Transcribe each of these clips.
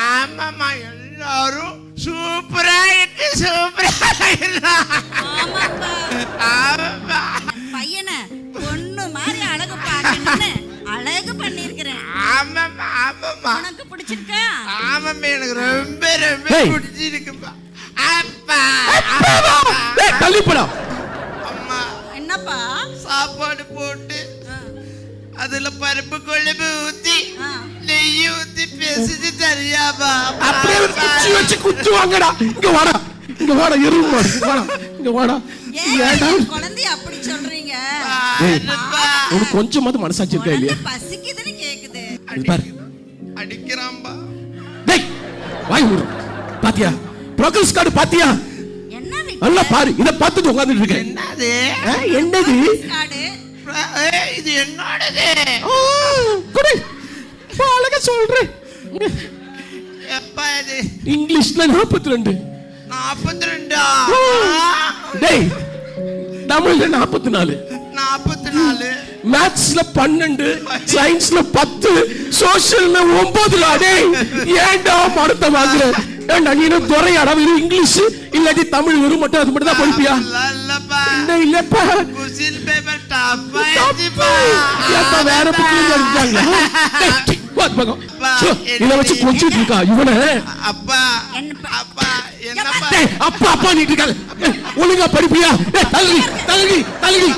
ஆமாமா எல்லாரும் சூப்பரா இருக்கு சூப்பரா பையனை பொண்ணு மாதிரி அழகு பார்க்கணும்னு அழகு பண்ணியிருக்கிறேன். ஆமாமா ஆமாமா உனக்கு பிடிச்சிருக்கா? ஆமாமா எனக்கு ரொம்ப ரொம்ப. பிடிச்சிருக்குப்பா அப்பா ஏய், தள்ளி போடா. அதுல பருப்பு கொழும்பு ஊத்தி. நெய் ஊத்தி பேசிட்டு தெரியாமா அப்படியே ஒரு குச்சி வச்சு குச்சி வாங்கடா. இங்க வாடா. இங்க வாடா எருவு வாடா. இங்க வாடா. என் குழந்தைய அப்படி சொல்றீங்க. உனக்கு கொஞ்சமாவது மனசாட்சி இருக்கா குழந்தை இல்லையா பசிக்குதுன்னு கேக்குது. பாரு. அடிக்கிறான்பா. டேய் வாய் மூடு. பாத்தியா? ப்ரோக்ரஸ் கார்டு பாத்தியா? என்ன நல்லா பாரு. இத பார்த்துட்டு உட்கார்ந்துட்டு இருக்கேன். என்னது? என்னது? இது என்னோடது? குடு. அழகா சொல்றேன் எப்பா இது? இங்கிலீஷ்ல நாற்பத்தி ரெண்டு நாற்பத்தி ரெண்டா டேய் தமிழ்ல நாற்பத்தி நாலு நாற்பத்தி நாலு மேத்ஸ்ல பன்னெண்டு சயின்ஸ்ல பத்து சோசியல்ல ஒன்பதுல டேய். ஏன்டா மரத்தை வாங்குற? ஏன்டா நீ துறையாடா வெறும் இங்கிலீஷ்? இல்லாட்டி தமிழ் வெறும் மட்டும் அது மட்டும் தான் படிப்பியா ஏப்பா வேற புக்கில் எடுத்தாங்களா டேய், சீ, வா இந்த பக்கம். சோ, இத வச்சு கொஞ்சிட்டு இருக்கா இவனை அப்பா என்னப்பா? அப்பா என்னப்பா டேய், அப்பா அப்பா இருக்காங்க ஏய், ஒழுங்கா படிப்பியா தள்ளி தள்ளி தள்ளி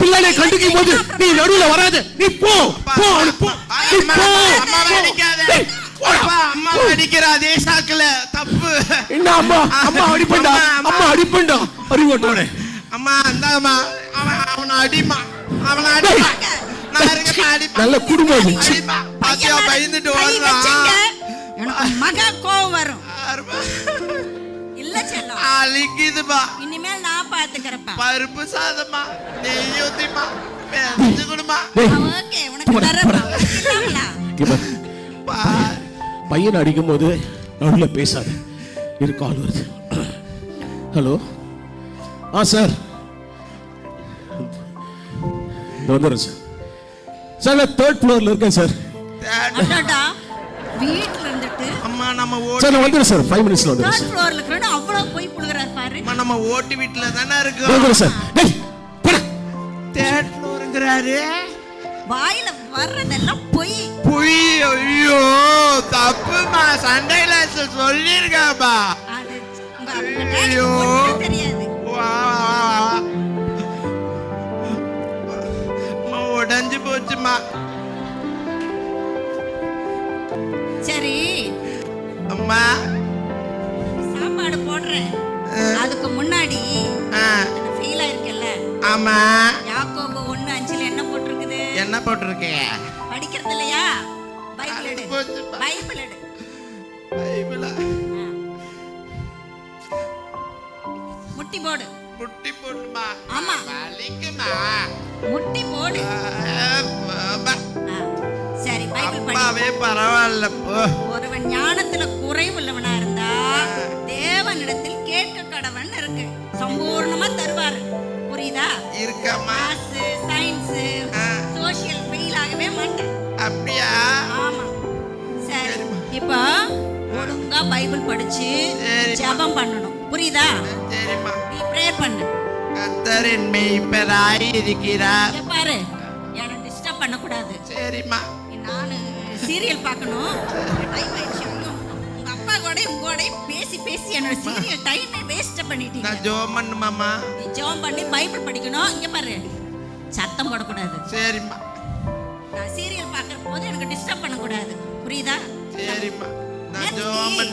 பிள்ளைகளை கண்டிக்கும் போது நீ நடுவுல வராத நீ போ போ அவனு போ நீ அம்மா, போ அம்மா போ. அடிக்காத டேய், போடா. அப்பா அம்மா அடிக்கிற அதே சாக்குல தப்பு என்ன அம்மா அம்மா அடிப்பண்டா அம்மா, அம்மா அடிப்பண்டா அறிவட்டோனே அம்மா அந்தாம்மா அவன் அவனை அடிமா அவனை அடிமா நான் இருக்கப்பா அடிப்பா நல்ல குடும்பம். அடிப்பா பாத்தியா பயந்துட்டு ஓடுறான். எனக்கு மகா கோவம் வரும். இல்ல செல்லம். அழிக்குதுப்பா இனிமேல் நான் பாத்துக்கிறப்பா. பருப்பு சாதமா நெய் ஊத்திமா பெஞ்சு கொடுமா டேய், ஓகே உனக்கு தரப்பா பையன் அடிக்கும் போது நடுவில் பேசாத. இரு கால் வருது. ஹலோ? ஆ சார். வந்துடுறேன் சார். சார் நான் தேர்ட் ஃப்ளோரில் இருக்கேன் சார். வீட்ல இருந்துட்டு. அம்மா நம்ம சார் ஓட்டு நான் வந்துடுறேன் சார். ஃபைவ் மினிட்ஸில் வந்துடுறேன் தேர்ட் ஃப்ளோர்ல இருக்கிற அவ்வளவு போய் புடுகிறார் பாரு. அம்மா நம்ம ஓட்டு வீட்டுல தானே இருக்கோம். வந்துடுறேன் சார். டேய் போடா. தேர்ட் ஃப்ளோருங்கிறாரு வாயில வர்றதெல்லாம் பொய். புய் ஐயோ தப்புமா. சண்டையில சொல்லிருக்காப்பா ஐயோ. தெரியாது. உடைஞ்சு போச்சுமா சரி. அம்மா. சாப்பாடு போடுறேன். அதுக்கு முன்னாடி ஃபெயில் ஆயிருக்கல்ல. ஆமா. யாக்கோபு ஒண்ணு அஞ்சுல என்ன போட்டிருக்குது? என்ன போட்டிருக்கீங்க படிக்கிறது இல்லையா? பைபிள் எடு. பைபிள் எடு. பைபிளா? முட்டி போடு. முட்டி போட்டுமா ஆமா. வலிக்குமா? முட்டி போடு. சரி பைபிள் படி. அம்மாவே பரவாயில்ல. ஒருவன் ஞானத்துல குறைவுள்ளவனா இருந்தா தேவனிடத்தில் கேட்க கடவன் இருக்கு. சம்பூர்ணமா தருவாரு. புரியுதா? இருக்கம்மா. Maths science. சோஷியல் ஃபெயில் ஆகவே மாட்டேன். அப்படியா? ஆமா. சரி இப்போ ஒழுங்கா பைபிள் படிச்சு. ஜெபம் பண்ணணும். புரியுதா? சரிம்மா. நீ ப்ரேயர் பண்ணு. கத்தரின் மெய்ப்பராய் இருக்கிறார். பாரு எனக்கு டிஸ்டர்ப் பண்ணக்கூடாது. சரிம்மா. நான் சீரியல் பார்க்கணும். டைம் ஆயிடுச்சு உங்க அப்பா கூட உங்க கூட பேசி பேசி என்னோட சீரியல் டைமே வேஸ்ட் பண்ணிட்டீங்க. நான் ஜோம் பண்ணுமாம்மா. நீ ஜெபம் பண்ணி பைபிள் படிக்கணும். இங்க பாரு சத்தம் போடக்கூடாது. சரிம்மா. நான் சீரியல் பார்க்குற போது எனக்கு டிஸ்டர்ப் பண்ணக்கூடாது. புரியுதா? சரிம்மா. நான் ஜோம் பண்ண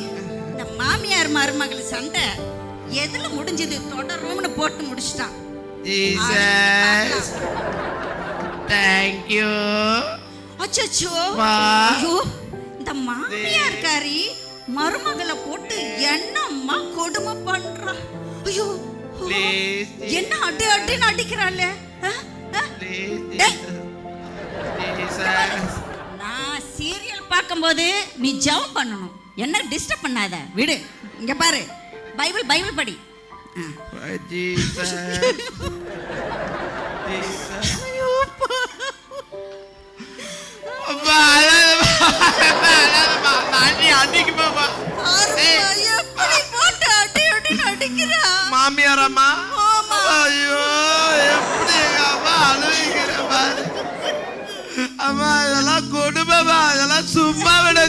மாமியார் மருமகள் சண்டை எதுல முடிஞ்சது? தொடரும்னு போட்டு முடிச்சிட்டான். ஜீசஸ். தேங்க்யூ அச்சோ வா. ஐயோ இந்த மாமியார்காரி மருமகளை போட்டு என்னம்மா கொடுமை பண்றா? ஐயோ என்ன அடி அடின்னு அடிக்கிறாள் நான் சீரியல் பார்க்கும்போது நீ ஜெபம் பண்ணணும். என்ன டிஸ்டர்ப் பண்ணாத? விடு. இங்க பாரு. பைபிள் பைபிள் படி. ஜீசஸ் ஐயோ, எப்படி அம்மா அழுகிற அம்மா இதெல்லாம் கொடுமைமா இதெல்லாம் சும்மா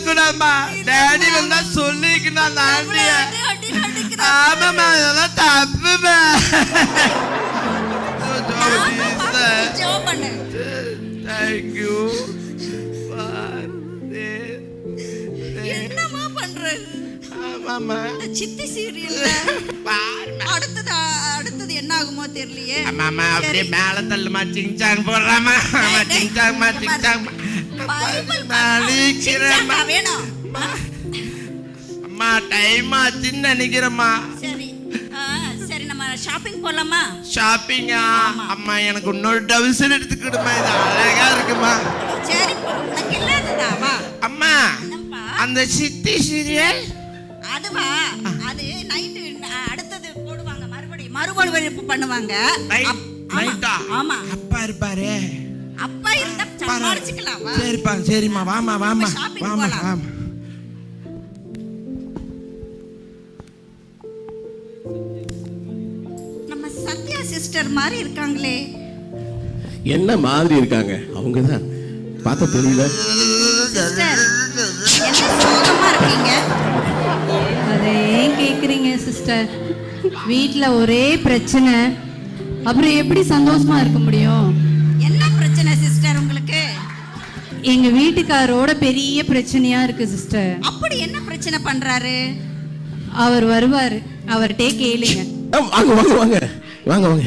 விடக்கூடாதும்மா டேடி வந்தா சொல்லிக்கணும் ஆண்டிய. ஆமாம்மா இதெல்லாம் தப்புமா. தேங்க்யூ என்னம்மா பண்ற? இந்த சித்தி சீரியல்ல பாருமா அடுத்தது ஆகுமோ தெரியலையே. அம்மா அப்படியே. மேல தள்ளுமா சிங்சாங் போடுறாமா? டேய், சிங்சாங்மா சிங்சாங் வேணும். அம்மா டைம் ஆச்சுன்னு நினைக்கிறேம்மா. சரி. ஆ, சரி நம்ம ஷாப்பிங் போலாமா? ஷாப்பிங்கா ஆமா. அம்மா எனக்கு இன்னொரு டவுசர் எடுத்துக்கிடுமா இது அழகா இருக்குமா? சரி போ, உனக்கு இல்லாததா? வா. அம்மா என்னப்பா அந்த சித்தி சீரியல் அதுவா? அது நைட்டு மறுபடியும் பண்ணுவாங்க. ஆமா, அப்பா இருப்பாரு. அப்பா இருந்தா சமாளிச்சுக்கலாம் சரிப்பா சரிம்மா வாமா வாமா வாமா. வாமா நம்ம சத்யா சிஸ்டர் மாதிரி இருக்காங்களே. என்ன மாதிரி இருக்காங்க? அவங்க தான் பார்த்தா தெரியல. சிஸ்டர் என்ன சோகமா இருக்கீங்க? அதை ஏன் கேட்குறீங்க சிஸ்டர் வீட்டில் ஒரே பிரச்சனை. அப்புறம் எப்படி சந்தோஷமா இருக்க முடியும்? என்ன பிரச்சனை சிஸ்டர் உங்களுக்கு? எங்க வீட்டுக்காரோட பெரிய பிரச்சனையா இருக்கு சிஸ்டர் அப்படி என்ன பிரச்சனை பண்றாரு? அவர் வருவார். அவர்கிட்டே கேளுங்க. வாங்க வாங்க வாங்க. வாங்க வாங்க.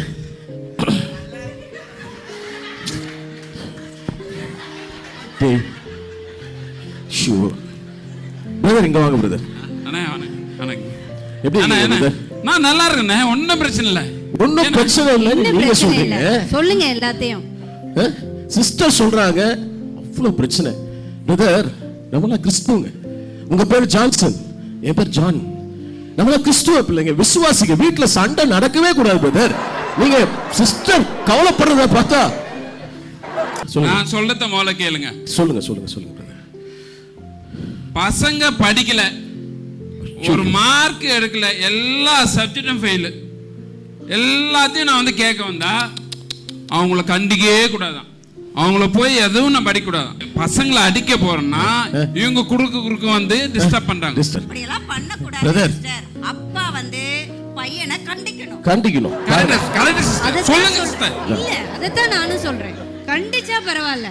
பிரதர் இங்க வாங்க பிரதர். எப்படி நான் நல்லா இருக்கேண்ணே ஒன்றும் பிரச்சனை இல்லை. ஒன்றும் பிரச்சனை இல்லை நீங்க சொல்றீங்க. சொல்லுங்க எல்லாத்தையும். சிஸ்டர் சொல்றாங்க அவ்வளோ பிரச்சனை. பிரதர் நம்மளாம் கிறிஸ்துவங்க. உங்க பேர் ஜான்சன். என் பேர் ஜான். நம்மளாம் கிறிஸ்துவ பிள்ளைங்க விசுவாசிங்க. வீட்ல சண்டை நடக்கவே கூடாது பிரதர் நீங்க சிஸ்டர் கவலைப்படுறத பார்த்தா. நான் சொல்றத முதல்ல கேளுங்க. சொல்லுங்க சொல்லுங்க சொல்லுங்க. பசங்க படிக்கல. ஒரு மார்க் எடுக்கல. எல்லா சப்ஜெக்டும் ஃபெயிலு எல்லாத்தையும் நான் வந்து கேட்க வந்தா அவங்கள கண்டிக்கவே கூடாதான். அவங்கள போய் எதுவும் நான் படிக்கக்கூடாது பசங்களை அடிக்க போறேன்னா இவங்க குறுக்கு குறுக்கு வந்து டிஸ்டர்ப் பண்றாங்க. சிஸ்டர் அப்பா வந்து பையனை கண்டிக்கணும். கண்டிக்கணும். கரெக்ட் சொல்லுங்க. சிஸ்டர் இல்ல அதைத்தான் நானும் சொல்றேன். கண்டிச்சா பரவாயில்ல.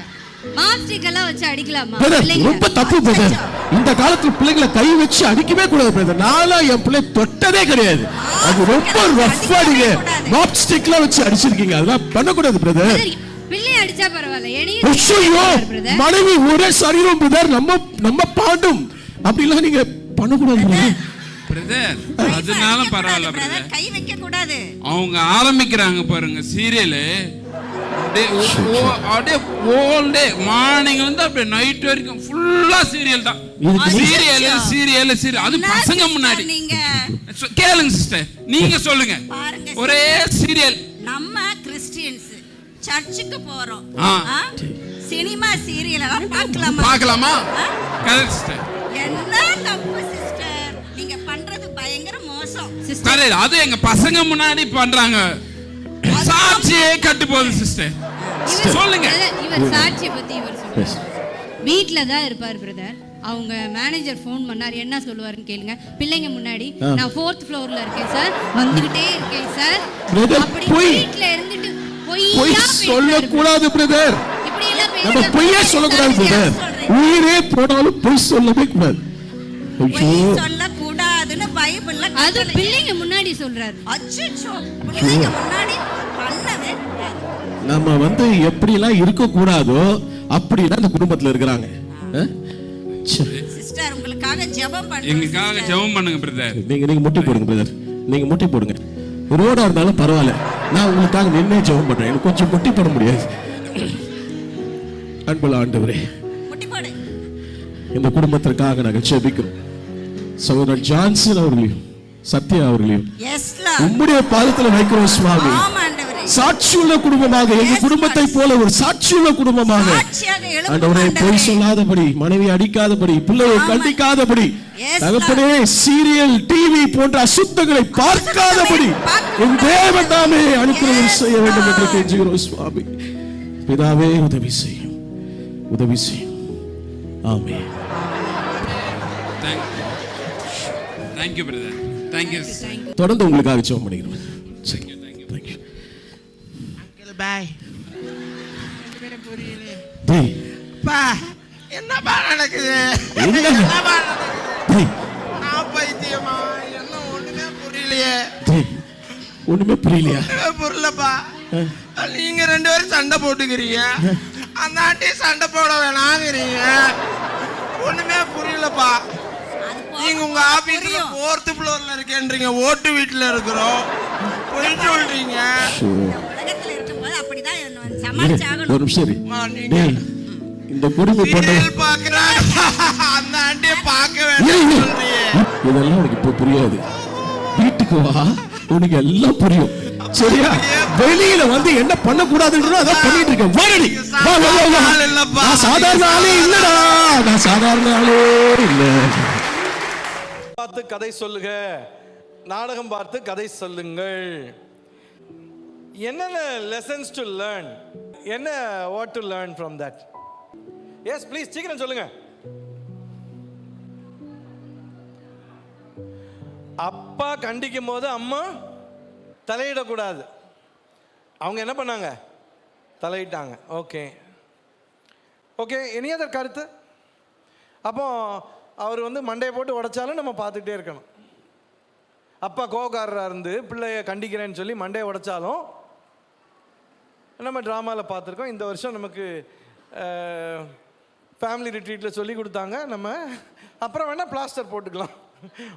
மாஸ்டிக் எல்லாம் வச்சு அடிக்கலாமா? பிரதர் ரொம்ப தப்பு பிரதர் இந்த காலத்துல பிள்ளைங்களை கை வச்சு அடிக்கவே கூடாது பிரதர் நாளா என் பிள்ளை தொட்டதே கிடையாது. அது ரொம்ப ரஃப்பா நீங்க மாப் ஸ்டிக்லாம் வச்சு அடிச்சிருக்கீங்க. அதெல்லாம் பண்ணக்கூடாது பிரதர் பிரதர், பிள்ளைய அடிச்சா பரவாயில்ல. என்னையும் பிரதர் மனைவி ஒரே சரீரம் பிரதர் நம்ம நம்ம பாண்டும். அப்படிலாம் நீங்க பண்ணக்கூடாது. பிரதர் அதனால அடிக்க பரவாயில்ல. பிரதர் கை வைக்க கூடாது. அவங்க ஆரம்பிக்கிறாங்க பாருங்க சீரியலு. அப்படியே ஹோல் டே மார்னிங் வந்து அப்படியே நைட் வரைக்கும் ஃபுல்லா சீரியல் தான். சீரியல் சீரியல் சீரியல் அது பசங்க முன்னாடி. நீங்க? கேளுங்க சிஸ்டர் நீங்க சொல்லுங்க. ஒரே சீரியல் நம்ம கிறிஸ்டியன்ஸ் சர்ச்சுக்கு போறோம்? சினிமா சீரியல் எல்லாம் பார்க்கலாமா? பார்க்கலாமா? கரெக்ட் சிஸ்டர் என்ன தப்பு சிஸ்டர் நீங்க பண்றது பயங்கர மோசம். சிஸ்டர் அது எங்க பசங்க முன்னாடி பண்றாங்க. சாட்சியே கட்டு போகுது சிஸ்டர் சொல்லுங்க. இவர் சாட்சியை பத்தி இவர் சொல்றாரு. வீட்ல தான் இருப்பார் பிரதர் அவங்க மேனேஜர் ஃபோன் பண்ணார். என்ன சொல்லுவாருன்னு கேளுங்க. பிள்ளைங்க முன்னாடி. நான் ஃபோர்த் ஃப்ளோர்ல இருக்கேன் சார் வந்துகிட்டே இருக்கேன் சார் அப்படி. வீட்ல இருந்துட்டு பொய் பொய்யா பேசுறாரு சொல்லக்கூடாது பிரதர் இப்படி எல்லாம் நம்ம பொய்யே சொல்லக்கூடாது பிரதர் உயிரே போனாலும் பொய் சொல்லவே கூடாது. பொய் ஐயோ சொல்ல கூடாதுன்னு பைபிள்ல அது. பிள்ளைங்க முன்னாடி சொல்றாரு. அச்சச்சோ பிள்ளைங்க முன்னாடி கூடாது நம்ம வந்து எப்படிலாம் இருக்க கூடாதோ அப்படிலாம் இந்த குடும்பத்துல இருக்கிறாங்க. எங்களுக்காக sister. ஜெபம் பண்ணுங்க பிரதர் நீங்க நீங்க முட்டி போடுங்க பிரதர் நீங்க முட்டி போடுங்க. ரோடா இருந்தாலும் பரவாயில்ல. நான் உங்களுக்காக நின்னே ஜெபம் பண்றேன். எனக்கு கொஞ்சம் முட்டி போட முடியாது. அன்புள்ள ஆண்டவரே இந்த குடும்பத்திற்காக நாங்கள் ஜெபிக்கிறோம். சகோதரர் ஜான்சன் அவர்களையும் சத்யா அவர்களையும் உம்முடைய பாதத்துல வைக்கிறோம் சுவாமி. சாட்சியுள்ள குடும்பமாக எங்க குடும்பத்தை போல ஒரு சாட்சியுள்ள குடும்பமாக. ஆண்டவரே பொய். சொல்லாதபடி மனைவி அடிக்காதபடி பிள்ளையை. கண்டிக்காதபடி தகப்பனே சீரியல் டிவி போன்ற அசுத்தங்களை பார்க்காதபடி பார்க்க என் தேவன் தாமே அனுக்கிரகம் செய்ய வேண்டும் என்று. கெஞ்சுகிறோம் சுவாமி. பிதாவே உதவி செய்யும். உதவி செய்யும். ஆமே தேங்க் தேங்க்யூ பிரதர் தேங்க்யூ தொடர்ந்து உங்களுக்காக ஜெபம் பண்ணிக்கிறேன் சரி. தேங்க்யூ பாய் டேய் பா என்னப்பா நடக்குது? என்னப்பா நடக்குது? நான் பைத்தியமா என்ன ஒண்ணுமே புரியலையே. ஒண்ணுமே புரியலையா? புரியலப்பா. நீங்க ரெண்டு பேரும் சண்டை போட்டுக்கிறீங்க. அந்த ஆண்டி சண்டை போட வேணாங்கிறீங்க. ஒண்ணுமே புரியலப்பா. நீங்க உங்க ஆபீஸ்ல புரியும். போர்த் ஃப்ளோர்ல இருக்கேன்றீங்க. ஓட்டு வீட்டுல இருக்கிறோம். பொய் சொல்றீங்க ஒரு நிமிஷம் இந்த கொடுமை பண்ண சீரியல் பாக்குறாங்க அந்த ஆண்டிய பார்க்க இரு, வேண்டாம் இரு. சொல்றீங்க இதெல்லாம் உனக்கு இப்ப புரியாது. வீட்டுக்கு வா உனக்கு எல்லாம் புரியும். சரியா? வெளியில வந்து என்ன பண்ண கூடாதுன்றதோ அதான் பண்ணிட்டு இருக்கேன். வாடடி வா வா வா, வா. ஆள் இல்லப்பா. நான் சாதாரண ஆளே இல்லடா. நான் சாதாரண ஆளே இல்ல. பார்த்து கதை சொல்லுக நாடகம் பார்த்து கதை சொல்லுங்கள். என்னென்ன லெசன்ஸ் டு லேர்ன் என்ன what to learn from that yes please சீக்கிரம் சொல்லுங்க. அப்பா கண்டிக்கும் போது அம்மா தலையிடக்கூடாது. அவங்க என்ன பண்ணாங்க? தலையிட்டாங்க. ஓகே ஓகே இனி அதர் கருத்து? அப்போ அவர் வந்து மண்டையை போட்டு உடைச்சாலும் நம்ம பார்த்துக்கிட்டே இருக்கணும். அப்பா கோவக்காரராக இருந்து பிள்ளைய கண்டிக்கிறேன்னு சொல்லி மண்டையை உடைச்சாலும் நம்ம ட்ராமாவில் பார்த்துருக்கோம். இந்த வருஷம் நமக்கு ஃபேமிலி ரிட்ரீட்டில் சொல்லி கொடுத்தாங்க. நம்ம அப்புறம் வேணால் பிளாஸ்டர் போட்டுக்கலாம்.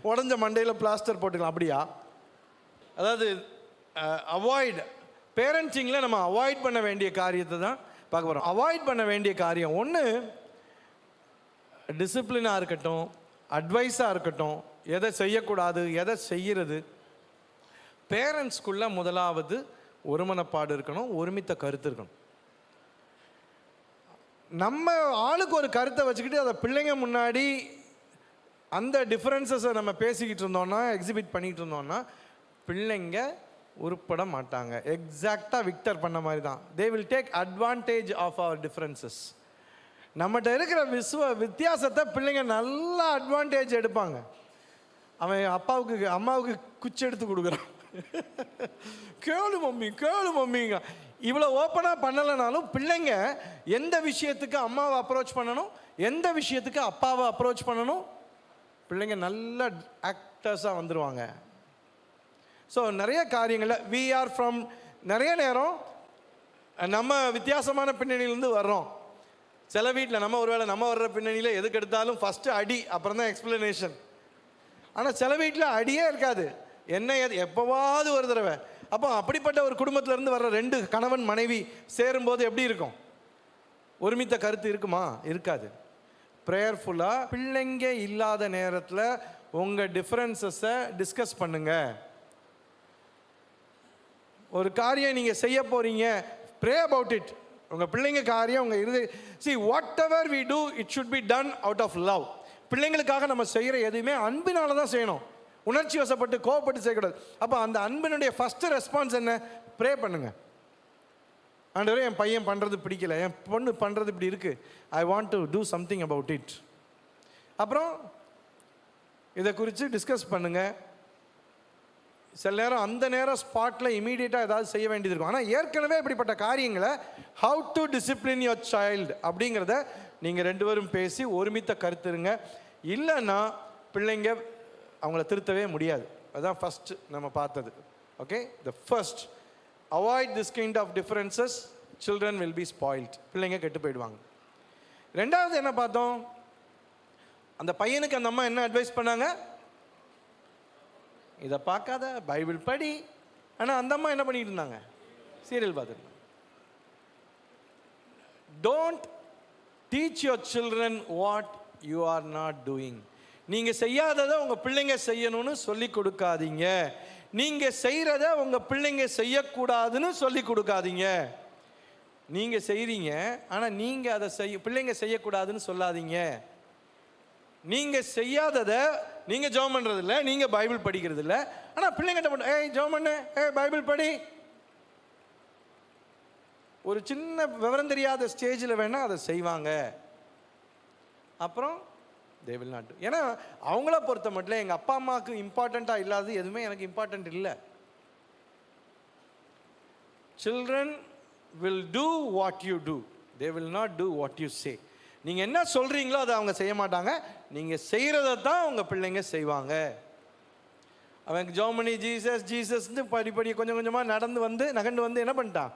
உடஞ்ச மண்டையில் பிளாஸ்டர் போட்டுக்கலாம். அப்படியா? அதாவது அவாய்ட் பேரண்ட்ஸிங்கில் நம்ம அவாய்ட் பண்ண வேண்டிய காரியத்தை தான் பார்க்க போகிறோம் அவாய்ட் பண்ண வேண்டிய காரியம். ஒன்று டிசிப்ளினாக இருக்கட்டும் அட்வைஸாக இருக்கட்டும் எதை செய்யக்கூடாது எதை செய்கிறது பேரண்ட்ஸ்குள்ளே முதலாவது ஒருமனப்பாடு இருக்கணும் ஒருமித்த கருத்து இருக்கணும். நம்ம ஆளுக்கு ஒரு கருத்தை வச்சுக்கிட்டு அதை பிள்ளைங்க முன்னாடி அந்த டிஃப்ரென்சஸை நம்ம பேசிக்கிட்டு இருந்தோம்னா எக்ஸிபிட் பண்ணிக்கிட்டு இருந்தோம்னா பிள்ளைங்க உருப்பட மாட்டாங்க. எக்ஸாக்டாக விக்டர் பண்ண மாதிரி தான். They will take advantage of our differences நம்மகிட்ட இருக்கிற விஸ்வ வித்தியாசத்தை பிள்ளைங்க நல்லா அட்வான்டேஜ் எடுப்பாங்க. அவன் அப்பாவுக்கு அம்மாவுக்கு குச்சி எடுத்து கொடுக்குறான். கேளு மம்மி கேளு மம்மிங்க. இவ்வளோ ஓப்பனாக பண்ணலைனாலும் பிள்ளைங்க எந்த விஷயத்துக்கு அம்மாவை அப்ரோச் பண்ணணும்? எந்த விஷயத்துக்கு அப்பாவை அப்ரோச் பண்ணணும்? பிள்ளைங்க நல்ல ஆக்டர்ஸாக வந்துடுவாங்க ஸோ நிறைய காரியங்களில் வி ஆர் ஃப்ரம் நிறைய நேரம் நம்ம வித்தியாசமான பின்னணியிலேருந்து வர்றோம். சில வீட்டில் நம்ம ஒருவேளை நம்ம வர்ற பின்னணியில் எதுக்கு எடுத்தாலும் ஃபஸ்ட்டு அடி அப்புறம் தான் எக்ஸ்பிளனேஷன் ஆனால் சில வீட்டில் அடியே இருக்காது. என்ன ஏது எப்போவாவது ஒரு தடவை. அப்போ அப்படிப்பட்ட ஒரு குடும்பத்திலேருந்து வர்ற ரெண்டு கணவன் மனைவி சேரும்போது எப்படி இருக்கும்? ஒருமித்த கருத்து இருக்குமா? இருக்காது. ப்ரேயர்ஃபுல்லாக பிள்ளைங்க இல்லாத நேரத்தில் உங்கள் டிஃப்ரென்சஸை டிஸ்கஸ் பண்ணுங்க. ஒரு காரியம் நீங்கள் செய்ய போகிறீங்க ப்ரே அபவுட் இட் உங்கள் பிள்ளைங்க காரியம் உங்கள் இது see whatever we do it should be done out of love பிள்ளைங்களுக்காக நம்ம செய்கிற எதுவுமே அன்பினால தான் செய்யணும். உணர்ச்சி வசப்பட்டு கோவப்பட்டு செய்யக்கூடாது அப்போ அந்த அன்பினுடைய ஃபஸ்ட்டு ரெஸ்பான்ஸ் என்ன? ப்ரே பண்ணுங்க. ஆண்டவரே என் பையன் பண்ணுறது பிடிக்கல. என் பொண்ணு பண்ணுறது இப்படி இருக்குது I want to do something about it அப்புறம் இதை குறித்து டிஸ்கஸ் பண்ணுங்கள் சில நேரம் அந்த நேரம் ஸ்பாட்டில் இமீடியட்டாக ஏதாவது செய்ய வேண்டியது இருக்கும். ஆனால் ஏற்கனவே இப்படிப்பட்ட காரியங்களை how to discipline your child அப்படிங்கிறத நீங்கள் ரெண்டு பேரும் பேசி ஒருமித்த கருத்துருங்க இல்லைன்னா பிள்ளைங்க அவங்கள திருத்தவே முடியாது. அதுதான் ஃபஸ்ட் நம்ம பார்த்தது. Okay the first avoid this kind of differences children will be spoiled பிள்ளைங்க கெட்டு போயிடுவாங்க. ரெண்டாவது என்ன பார்த்தோம்? அந்த பையனுக்கு அந்த அம்மா என்ன அட்வைஸ் பண்ணாங்க? இதை பார்க்காத பைபிள் படி. ஆனால் அந்த அம்மா என்ன பண்ணிட்டு இருந்தாங்க? Serial பார்த்துருந்தாங்க don't teach your children what you are not doing நீங்கள் செய்யாததை உங்கள் பிள்ளைங்க செய்யணும்னு சொல்லி கொடுக்காதீங்க. நீங்கள் செய்கிறத உங்கள் பிள்ளைங்க செய்யக்கூடாதுன்னு சொல்லி கொடுக்காதீங்க. நீங்கள் செய்கிறீங்க ஆனால் நீங்கள் அதை செய்ய பிள்ளைங்க செய்யக்கூடாதுன்னு சொல்லாதீங்க. நீங்கள் செய்யாததை நீங்கள் ஜெபம் பண்ணுறது இல்லை நீங்கள் பைபிள் படிக்கிறது இல்லை ஆனால் பிள்ளைங்கிட்ட மட்டும் ஏய் ஜெபம் பண்ணு ஏய் பைபிள் படி. ஒரு சின்ன விவரம் தெரியாத ஸ்டேஜில் வேணால் அதை செய்வாங்க. அப்புறம் தே வில் நாட் ஏன்னா அவங்கள பொறுத்த மட்டும் எங்கள் அப்பா அம்மாவுக்கு இம்பார்ட்டண்ட்டாக இல்லாதது எதுவுமே எனக்கு இம்பார்ட்டண்ட் இல்லை. Children will do what you do they will not do what you say நீங்கள் என்ன சொல்கிறீங்களோ அதை அவங்க செய்ய மாட்டாங்க. நீங்கள் செய்கிறத தான் உங்கள் பிள்ளைங்க செய்வாங்க. அவன் ஜோமனி ஜீசஸ் ஜீசஸ்ன்னு படிப்படி கொஞ்சம் கொஞ்சமாக நடந்து வந்து நகண்டு வந்து என்ன பண்ணிட்டான்?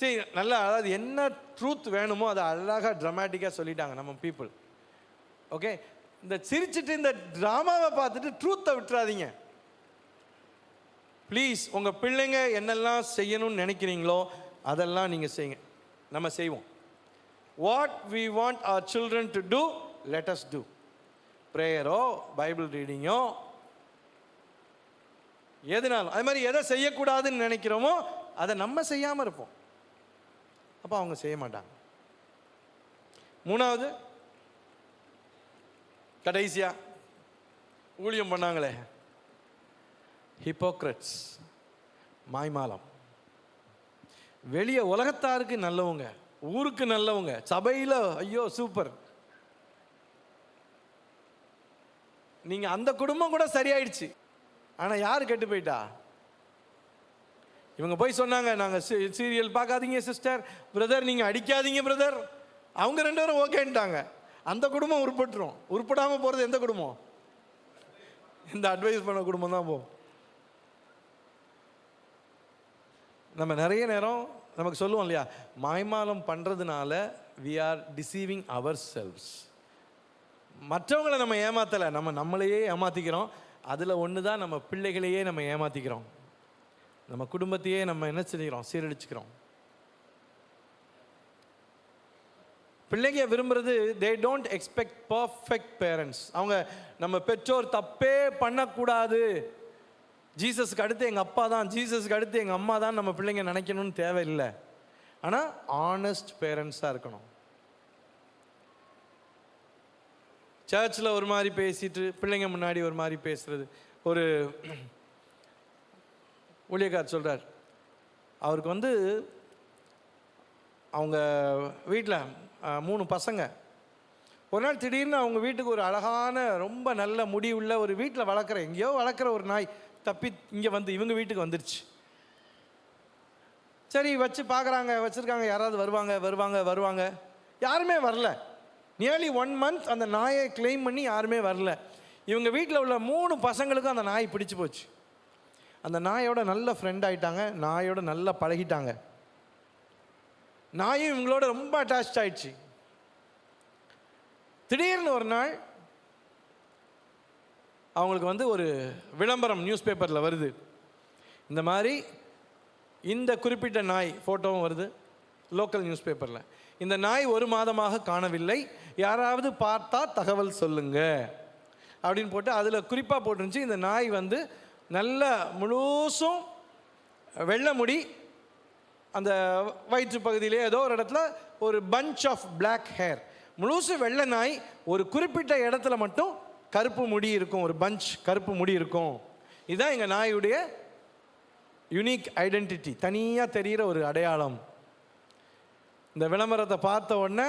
சரி நல்லா அதாவது என்ன ட்ரூத் வேணுமோ அதை அழகாக ட்ரமேட்டிக்காக சொல்லிட்டாங்க நம்ம பீப்புள் ஓகே இந்த சிரிச்சிட்டு இந்த ட்ராமாவை பார்த்துட்டு ட்ரூத்தை விட்டுறாதீங்க. ப்ளீஸ் உங்கள் பிள்ளைங்க என்னெல்லாம் செய்யணும்னு நினைக்கிறீங்களோ அதெல்லாம் நீங்கள் செய்யுங்க. நம்ம செய்வோம். What we want are children to do let us do ப்ரேயரோ Bible ரீடிங்கோ எதுனாலும். அது மாதிரி எதை செய்யக்கூடாதுன்னு நினைக்கிறோமோ அதை நம்ம செய்யாமல் இருப்போம். அப்போ அவங்க செய்ய மாட்டாங்க. மூணாவது கடைசியா ஊழியம் பண்ணாங்களே. ஹிப்போக்ரட்ஸ் மாய்மாலம். வெளியே உலகத்தாருக்கு நல்லவங்க ஊருக்கு நல்லவங்க சபையில் ஐயோ சூப்பர் நீங்கள் அந்த குடும்பம் கூட சரியாயிடுச்சு. ஆனால் யார் கெட்டு போயிட்டா? இவங்க போய் சொன்னாங்க நாங்கள் சீரியல் பார்க்காதீங்க சிஸ்டர். பிரதர் நீங்கள் அடிக்காதீங்க பிரதர். அவங்க ரெண்டு பேரும் ஓகேன்ட்டாங்க. அந்த குடும்பம் உருப்பட்டுரும். உருப்படாமல் போகிறது எந்த குடும்பம்? இந்த அட்வைஸ் பண்ண குடும்பம் தான் போகும். நம்ம நிறைய நேரம் நமக்கு சொல்லுவோம் இல்லையா? மாய்மாலம் பண்ணுறதுனால we are deceiving ourselves மற்றவங்களை நம்ம ஏமாற்றலை நம்ம நம்மளையே ஏமாற்றிக்கிறோம் அதில் ஒன்று தான் நம்ம பிள்ளைகளையே நம்ம ஏமாற்றிக்கிறோம் நம்ம குடும்பத்தையே நம்ம என்ன செய்கிறோம் சீரழிச்சுக்கிறோம். பிள்ளைங்க விரும்புறது they don't expect perfect parents அவங்க நம்ம பெற்றோர் தப்பே பண்ணக்கூடாது. ஜீசஸ்க்கு அடுத்து எங்கள் அப்பா தான் ஜீசஸ்க்கு அடுத்து எங்கள் அம்மா தான் நம்ம பிள்ளைங்க நினைக்கணும்னு தேவையில்லை. ஆனால் ஆனஸ்ட் பேரண்ட்ஸாக இருக்கணும். சர்ச்சில் ஒரு மாதிரி பேசிட்டு பிள்ளைங்க முன்னாடி ஒரு மாதிரி பேசுறது. ஒரு ஊழியக்கார் சொல்கிறார் அவருக்கு வந்து அவங்க வீட்டில் மூணு பசங்க. ஒரு நாள் திடீர்னு அவங்க வீட்டுக்கு ஒரு அழகான ரொம்ப நல்ல முடி உள்ள ஒரு வீட்டில் வளர்க்குற எங்கேயோ வளர்க்குற ஒரு நாய் தப்பி இங்கே வந்து இவங்க வீட்டுக்கு வந்துருச்சு. சரி வச்சு பார்க்குறாங்க வச்சுருக்காங்க யாராவது வருவாங்க வருவாங்க வருவாங்க. யாருமே வரல. நியர்லி ஒன் மந்த் அந்த நாயை க்ளைம் பண்ணி யாருமே வரல. இவங்க வீட்டில் உள்ள மூணு பசங்களுக்கும் அந்த நாய் பிடிச்சி போச்சு. அந்த நாயோட நல்ல ஃப்ரெண்ட் ஆகிட்டாங்க நாயோட நல்லா பழகிட்டாங்க. நாயும் இவங்களோட ரொம்ப அட்டாச் ஆயிடுச்சு. திடீர்னு ஒரு நாள் அவங்களுக்கு வந்து ஒரு விளம்பரம் நியூஸ் பேப்பரில் வருது. இந்த மாதிரி இந்த குறிப்பிட்ட நாய் ஃபோட்டோவும் வருது லோக்கல் நியூஸ் பேப்பரில் இந்த நாய் ஒரு மாதமாக காணவில்லை. யாராவது பார்த்தா தகவல் சொல்லுங்க அப்படின்னு போட்டு அதில் குறிப்பாக போட்டுருந்துச்சு. இந்த நாய் வந்து நல்ல முழுசும் வெள்ளை முடி வயிற்று பகுதியிலே ஏதோ ஒரு இடத்துல ஒரு பஞ்ச் ஆஃப் பிளாக் ஹேர் முழுசு வெள்ளை நாய் ஒரு குறிப்பிட்ட இடத்துல மட்டும் கருப்பு முடி இருக்கும் ஒரு பஞ்ச் கருப்பு முடி இருக்கும். இதுதான் எங்கள் நாயுடைய யுனிக் ஐடென்டிட்டி தனியாக தெரிகிற ஒரு அடையாளம். இந்த விளம்பரத்தை பார்த்த உடனே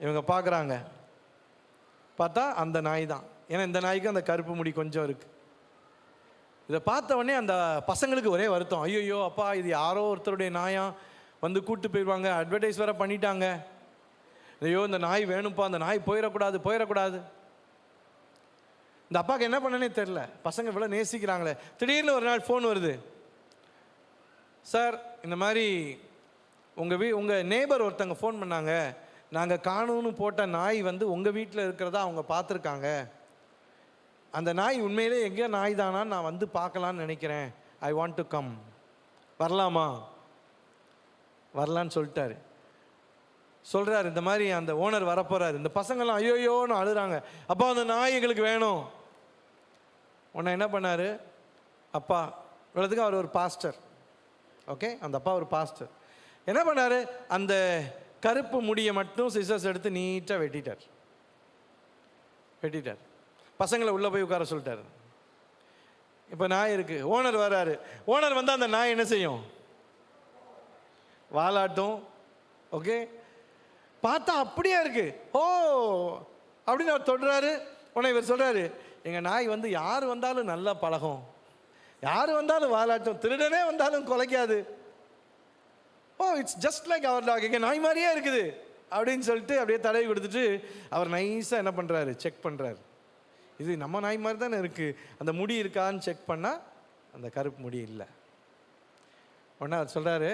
இவங்க பார்க்குறாங்க. பார்த்தா அந்த நாய் தான். ஏன்னா இந்த நாய்க்கு அந்த கருப்பு முடி கொஞ்சம் இருக்குது இதை பார்த்த உடனே அந்த பசங்களுக்கு ஒரே வருத்தம். ஐயோ அப்பா இது யாரோ ஒருத்தருடைய நாயா? வந்து கூட்டு போயிடுவாங்க அட்வர்டைஸ் வேற பண்ணிட்டாங்க. ஐயோ இந்த நாய் வேணும்ப்பா. அந்த நாய் போயிடக்கூடாது போயிடக்கூடாது. இந்த அப்பாவுக்கு என்ன பண்ணனே தெரில பசங்க இவ்வளோ நேசிக்கிறாங்களே. திடீர்னு ஒரு நாள் ஃபோன் வருது. சார் இந்த மாதிரி உங்கள் வீ உங்கள் நேபர் ஒருத்தங்க ஃபோன் பண்ணாங்க. நாங்கள் காணும்னு போட்ட நாய் வந்து உங்கள் வீட்டில் இருக்கிறதா அவங்க பார்த்துருக்காங்க. அந்த நாய் உண்மையிலே எங்கேயோ நாய் தானா நான் வந்து பார்க்கலான்னு நினைக்கிறேன். ஐ வாண்ட் டு கம் வரலாமா? வரலான்னு சொல்லிட்டாரு. சொல்கிறாரு இந்த மாதிரி அந்த ஓனர் வரப்போகிறார் இந்த பசங்கள்லாம் ஐயோயோன்னு அழுகிறாங்க அப்போ அந்த நாய் எங்களுக்கு வேணும். உன்னை என்ன பண்ணார்? அப்பா இவ்வளோத்துக்கு அவர் ஒரு பாஸ்டர் ஓகே அந்த அப்பா ஒரு பாஸ்டர் என்ன பண்ணார்? அந்த கருப்பு முடியை மட்டும் சிசர்ஸ் எடுத்து நீட்டாக வெட்டிட்டார். வெட்டிட்டார். பசங்களை உள்ளே போய் உட்கார சொல்லிட்டாரு. இப்போ நாய் இருக்கு. ஓனர் வராரு. ஓனர் வந்தால் அந்த நாய் என்ன செய்யும்? வாலாட்டும். ஓகே பார்த்தா அப்படியே இருக்கு. ஓ! அப்படின்னு அவர் தொடுறாரு. உடனே இவர் சொல்கிறாரு எங்கள் நாய் வந்து யார் வந்தாலும் நல்லா பழகும். யார் வந்தாலும் வாலாட்டும். திருடனே வந்தாலும் குலைக்காது. ஓ it's just like our dog எங்கள் நாய் மாதிரியே இருக்குது. அப்படின்னு சொல்லிட்டு அப்படியே தடவி கொடுத்துட்டு அவர் நைஸாக என்ன பண்ணுறாரு செக் பண்ணுறாரு இது நம்ம நாய் மாதிரி தானே இருக்குது அந்த முடி இருக்கான்னு செக் பண்ணால் அந்த கருப்பு முடி இல்லை. உடனே அவர் சொல்கிறாரு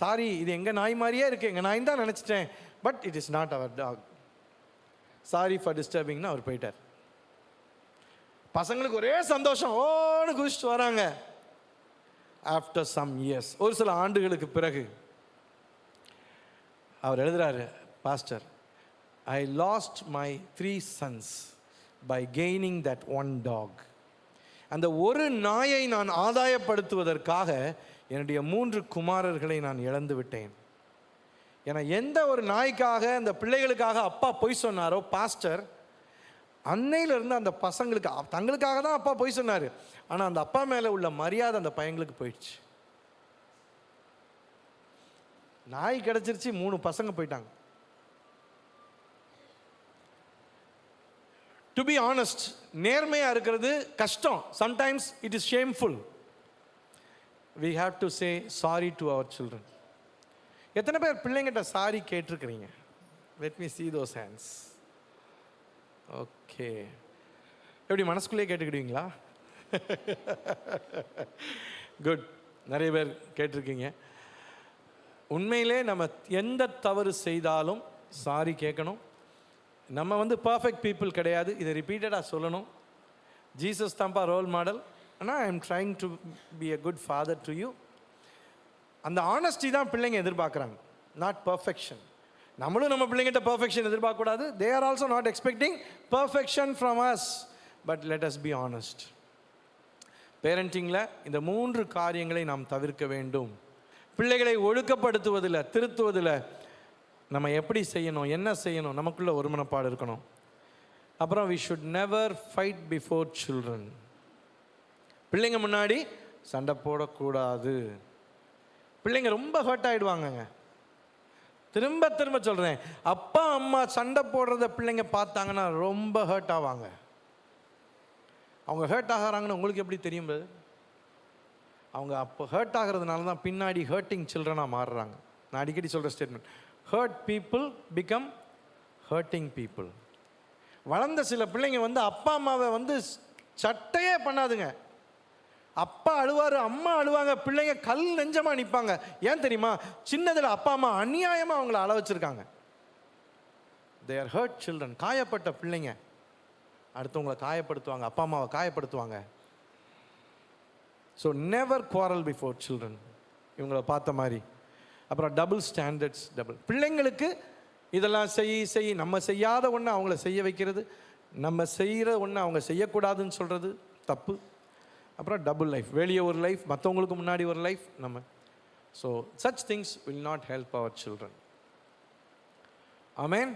சாரி இது எங்கள் நாய் மாதிரியே இருக்குது எங்கள் நாய் தான் நினச்சிட்டேன். But it is not our dog sorry for டிஸ்டர்பிங்னு அவர் போயிட்டார். பசங்களுக்கு ஒரே சந்தோஷம். ஓன்னு குதிச்சுட்டு வராங்க. ஆஃப்டர் சம் இயர்ஸ் ஒரு சில ஆண்டுகளுக்கு பிறகு அவர் எழுதுறாரு pastor I lost my three sons by gaining that one dog அந்த ஒரு நாயை நான் ஆதாயப்படுத்துவதற்காக என்னுடைய மூன்று குமாரர்களை நான் இழந்து விட்டேன். ஏன்னா எந்த ஒரு நாய்க்காக அந்த பிள்ளைகளுக்காக அப்பா பொய் சொன்னாரோ பாஸ்டர் அன்னையிலிருந்து அந்த பசங்களுக்கு தங்களுக்காக தான் அப்பா பொய் சொன்னார். ஆனால் அந்த அப்பா மேலே உள்ள மரியாதை அந்த பையங்களுக்கு போயிடுச்சு. நாய் கிடச்சிருச்சு மூணு பசங்க போயிட்டாங்க. டு பி ஆனஸ்ட் நேர்மையாக இருக்கிறது கஷ்டம். Sometimes it is shameful we have to say sorry to our children எத்தனை பேர் பிள்ளைங்கிட்ட sorry கேட்டிருக்கிறீங்க? Let me see those hands okay எப்படி மனசுக்குள்ளேயே கேட்டுக்கிடுவீங்களா? குட் நிறைய பேர் கேட்டிருக்கீங்க. உண்மையிலே நம்ம எந்த தவறு செய்தாலும் சாரி கேட்கணும். நம்ம வந்து பர்ஃபெக்ட் பீப்புள் கிடையாது. இதை ரிப்பீட்டடாக சொல்லணும். ஜீசஸ் தான்ப்பா ரோல் மாடல் ஆனால் I am trying to be a good father to you அந்த ஆனஸ்டி தான் பிள்ளைங்க எதிர்பார்க்குறாங்க. நாட் பர்ஃபெக்ஷன் நம்மளும் நம்ம பிள்ளைங்கிட்ட perfection எதிர்பார்க்கக்கூடாது. They are also not expecting perfection from us but let us be honest பேரண்டிங்கில் இந்த மூன்று காரியங்களை நாம் தவிர்க்க வேண்டும். பிள்ளைகளை ஒழுக்கப்படுத்துவதில் திருத்துவதில் நம்ம எப்படி செய்யணும் என்ன செய்யணும் நமக்குள்ள ஒருமனப்பாடு இருக்கணும். அப்புறம் we should never fight before children பிள்ளைங்க முன்னாடி சண்டை போடக்கூடாது. பிள்ளைங்க ரொம்ப ஹர்ட் ஆகிடுவாங்கங்க திரும்ப திரும்ப சொல்கிறேன் அப்பா அம்மா சண்டை போடுறத பிள்ளைங்க பார்த்தாங்கன்னா ரொம்ப ஹர்ட் ஆவாங்க. அவங்க ஹர்ட் ஆகிறாங்கன்னு உங்களுக்கு எப்படி தெரியும் அவங்க அப்போ ஹர்ட் ஆகிறதுனால தான் பின்னாடி ஹர்ட்டிங் சில்ட்ரனாக மாறுறாங்க. நான் அடிக்கடி சொல்கிற statement hurt people become hurting people வளர்ந்த சில பிள்ளைங்க வந்து அப்பா அம்மாவை வந்து சட்டையே பண்ணாதுங்க. அப்பா அழுவார் அம்மா அழுவாங்க பிள்ளைங்க கல் நெஞ்சமாக நிற்பாங்க ஏன் தெரியுமா? சின்னதில் அப்பா அம்மா அநியாயமாக அவங்கள அள வச்சிருக்காங்க. தே ஆர் ஹர்ட் சில்ட்ரன் காயப்பட்ட பிள்ளைங்க. அடுத்தவங்களை காயப்படுத்துவாங்க அப்பா அம்மாவை காயப்படுத்துவாங்க. So never quarrel before children இவங்கள பார்த்த மாதிரி. அப்புறம் டபுள் ஸ்டாண்டர்ட்ஸ் டபுள் பிள்ளைங்களுக்கு இதெல்லாம் செய் செய். நம்ம செய்யாத ஒன்று அவங்கள செய்ய வைக்கிறது. நம்ம செய்கிற ஒன்று அவங்க செய்யக்கூடாதுன்னு சொல்கிறது தப்பு. அப்புறம் டபுள் லைஃப் வெளியே ஒரு லைஃப் மற்றவங்களுக்கு முன்னாடி ஒரு லைஃப் நம்ம. So such things will not help our children amen